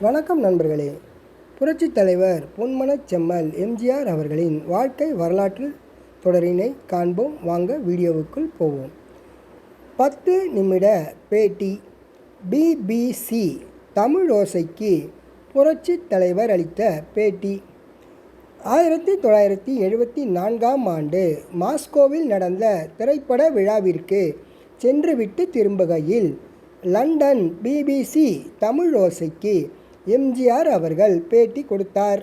வணக்கம் நண்பர்களே. புரட்சித் தலைவர் பொன்மனச் செம்மல் எம்ஜிஆர் அவர்களின் வாழ்க்கை வரலாற்று தொடரினை காண்போம். வாங்க வீடியோவுக்குள் போவோம். பத்து நிமிட பேட்டி. பிபிசி தமிழோசைக்கு புரட்சித் தலைவர் அளித்த பேட்டி. ஆயிரத்தி தொள்ளாயிரத்தி எழுபத்தி நான்காம் ஆண்டு மாஸ்கோவில் நடந்த திரைப்பட விழாவிற்கு சென்றுவிட்டு திரும்புகையில் லண்டன் பிபிசி தமிழ் ஓசைக்கு எம்ஜிஆர் அவர்கள் பேட்டி கொடுத்தார்.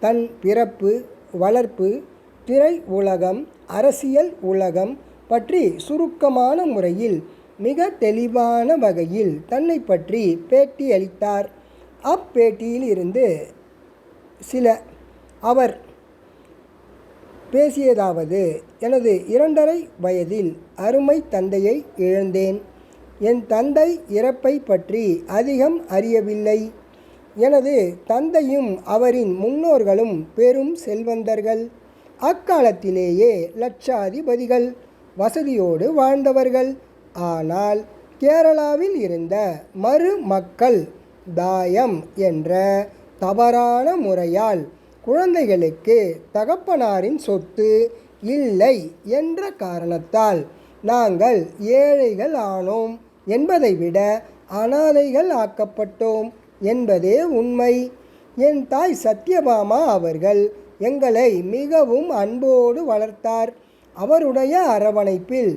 தன் பிறப்பு வளர்ப்பு திரை உலகம் அரசியல் உலகம் பற்றி சுருக்கமான முறையில் மிக தெளிவான வகையில் தன்னை பற்றி பேட்டி அளித்தார். அப்பேட்டியில் இருந்து சில அவர் பேசியதாவது எனது இரண்டரை வயதில் அருமை தந்தையை இழந்தேன். என் தந்தை இறப்பை பற்றி அதிகம் அறியவில்லை. எனது தந்தையும் அவரின் முன்னோர்களும் பெரும் செல்வந்தர்கள். அக்காலத்திலேயே லட்சாதிபதிகள் வசதியோடு வாழ்ந்தவர்கள். ஆனால் கேரளாவில் இருந்த மருமக்கள் தாயம் என்ற தவறான முறையால் குழந்தைகளுக்கு தகப்பனாரின் சொத்து இல்லை என்ற காரணத்தால் நாங்கள் ஏழைகள் ஆனோம் என்பதை விட அனாதைகள் ஆக்கப்பட்டோம். என்பதே உண்மை. என் தாய் சத்யபாமா அவர்கள் எங்களை மிகவும் அன்போடு வளர்த்தார். அவருடைய அரவணைப்பில்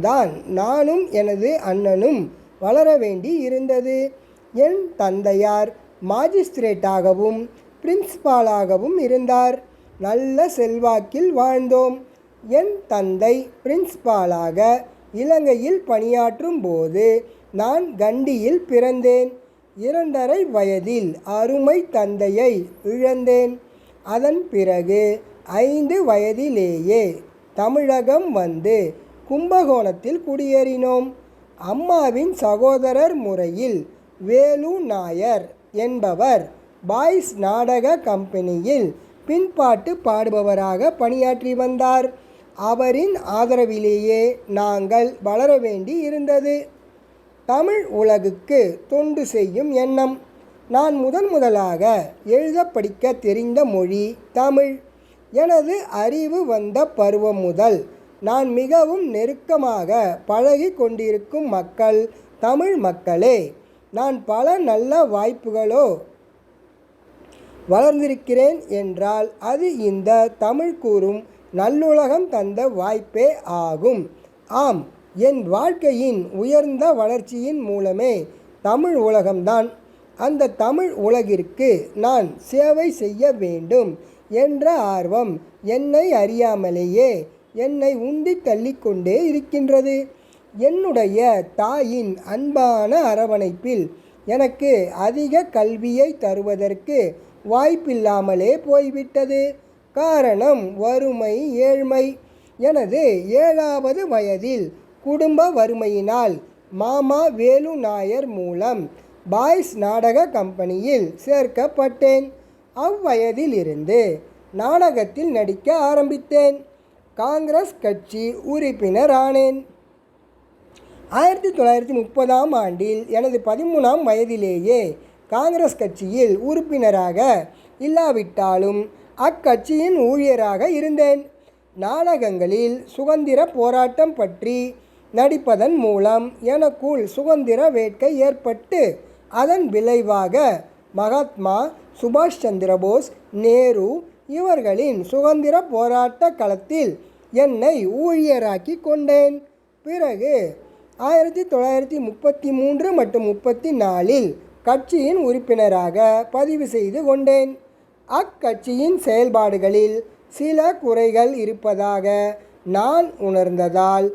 தான் நானும் எனது அண்ணனும் வளர வேண்டி இருந்தது. என் தந்தையார் மாஜிஸ்திரேட்டாகவும் பிரின்ஸ்பாலாகவும் இருந்தார். நல்ல செல்வாக்கில் வாழ்ந்தோம். என் தந்தை பிரின்ஸ்பாலாக இலங்கையில் பணியாற்றும் போது நான் கண்டியில் பிறந்தேன். இரண்டரை வயதில் அருமை தந்தையை இழந்தேன். அதன் பிறகு ஐந்து வயதிலேயே தமிழகம் வந்து கும்பகோணத்தில் குடியேறினோம். அம்மாவின் சகோதரர் முறையில் வேலு நாயர் என்பவர் பாய்ஸ் நாடக கம்பெனியில் பின்பாட்டு பாடுபவராக பணியாற்றி வந்தார். அவரின் ஆதரவிலேயே நாங்கள் வளர வேண்டி இருந்தது தமிழ் உலகுக்கு தொண்டு செய்யும் எண்ணம். நான் முதன் முதலாக எழுத படிக்க தெரிந்த மொழி தமிழ். எனது அறிவு வந்த பருவம் முதல் நான் மிகவும் நெருக்கமாக பழகி கொண்டிருக்கும் மக்கள் தமிழ் மக்களே நான் பல நல்ல வாய்ப்புகளோ வளர்ந்திருக்கிறேன் என்றால் அது இந்த தமிழ் கூறும் நல்லுலகம் தந்த வாய்ப்பே ஆகும். ஆம் என் வாழ்க்கையின் உயர்ந்த வளர்ச்சியின் மூலமே தமிழ் உலகம்தான். அந்த தமிழ் உலகிற்கு நான் சேவை செய்ய வேண்டும் என்ற ஆர்வம் என்னை அறியாமலேயே என்னை உந்தி தள்ளிக்கொண்டே இருக்கின்றது. என்னுடைய தாயின் அன்பான அரவணைப்பில் எனக்கு அதிக கல்வியை தருவதற்கு வாய்ப்பில்லாமலே போய்விட்டது. காரணம் வறுமை ஏழ்மை. எனது ஏழாவது வயதில் குடும்ப வறுமையினால் மாமா வேலு நாயர் மூலம் பாய்ஸ் நாடக கம்பெனியில் சேர்க்கப்பட்டேன். அவ்வயதில் இருந்து நாடகத்தில் நடிக்க ஆரம்பித்தேன். காங்கிரஸ் கட்சி உறுப்பினர் ஆனேன் ஆயிரத்தி தொள்ளாயிரத்தி முப்பதாம் ஆண்டில் எனது பதிமூணாம் வயதிலேயே காங்கிரஸ் கட்சியில் உறுப்பினராக இல்லாவிட்டாலும் அக்கட்சியின் ஊழியராக இருந்தேன். நாடகங்களில் சுதந்திர போராட்டம் பற்றி நடிப்பதன் மூலம் எனக்குள் சுதந்திர வேட்கை ஏற்பட்டு அதன் விளைவாக மகாத்மா சுபாஷ் சந்திரபோஸ் நேரு இவர்களின் சுதந்திர போராட்ட களத்தில் என்னை ஊழியராக்கி கொண்டேன். பிறகு ஆயிரத்தி தொள்ளாயிரத்தி முப்பத்தி மூன்று மற்றும் முப்பத்தி நாலில் கட்சியின் உறுப்பினராக பதிவு செய்து கொண்டேன். அக்கட்சியின் செயல்பாடுகளில் சில குறைகள் இருப்பதாக நான் உணர்ந்ததால்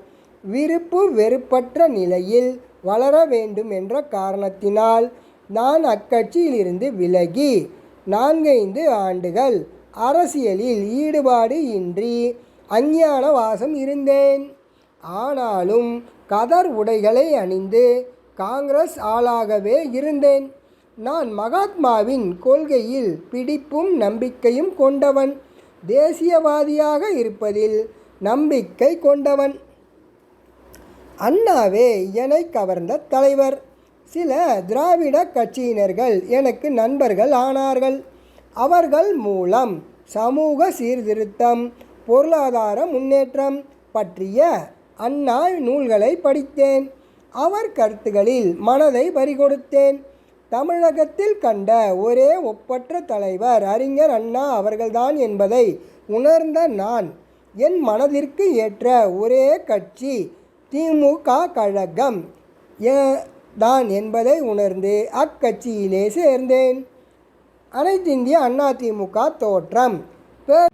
விருப்பு வெறுப்பற்ற நிலையில் வளர வேண்டும் என்ற காரணத்தினால் நான் அக்கட்சியிலிருந்து விலகி நான்கைந்து ஆண்டுகள் அரசியலில் ஈடுபாடு இன்றி அஞ்ஞான வாசம் இருந்தேன். ஆனாலும் கதர் உடைகளை அணிந்து காங்கிரஸ் ஆளாகவே இருந்தேன். நான் மகாத்மாவின் கொள்கையில் பிடிப்பும் நம்பிக்கையும் கொண்டவன். தேசியவாதியாக இருப்பதில் நம்பிக்கை கொண்டவன். அண்ணாவே என்னை கவர்ந்த தலைவர். சில திராவிட கட்சியினர்கள் எனக்கு நண்பர்கள் ஆனார்கள். அவர்கள் மூலம் சமூக சீர்திருத்தம் பொருளாதார முன்னேற்றம் பற்றிய அண்ணா நூல்களை படித்தேன். அவர் கருத்துகளில் மனதை பறிகொடுத்தேன். தமிழகத்தில் கண்ட ஒரே ஒப்பற்ற தலைவர் அறிஞர் அண்ணா அவர்கள்தான் என்பதை உணர்ந்த நான் என் மனதிற்கு ஏற்ற ஒரே கட்சி திமுக கழகம். ஏ- தான் என்பதை உணர்ந்து அக்கட்சியிலே சேர்ந்தேன். அனைத்திந்திய அண்ணா திமுக தோற்றம். பே-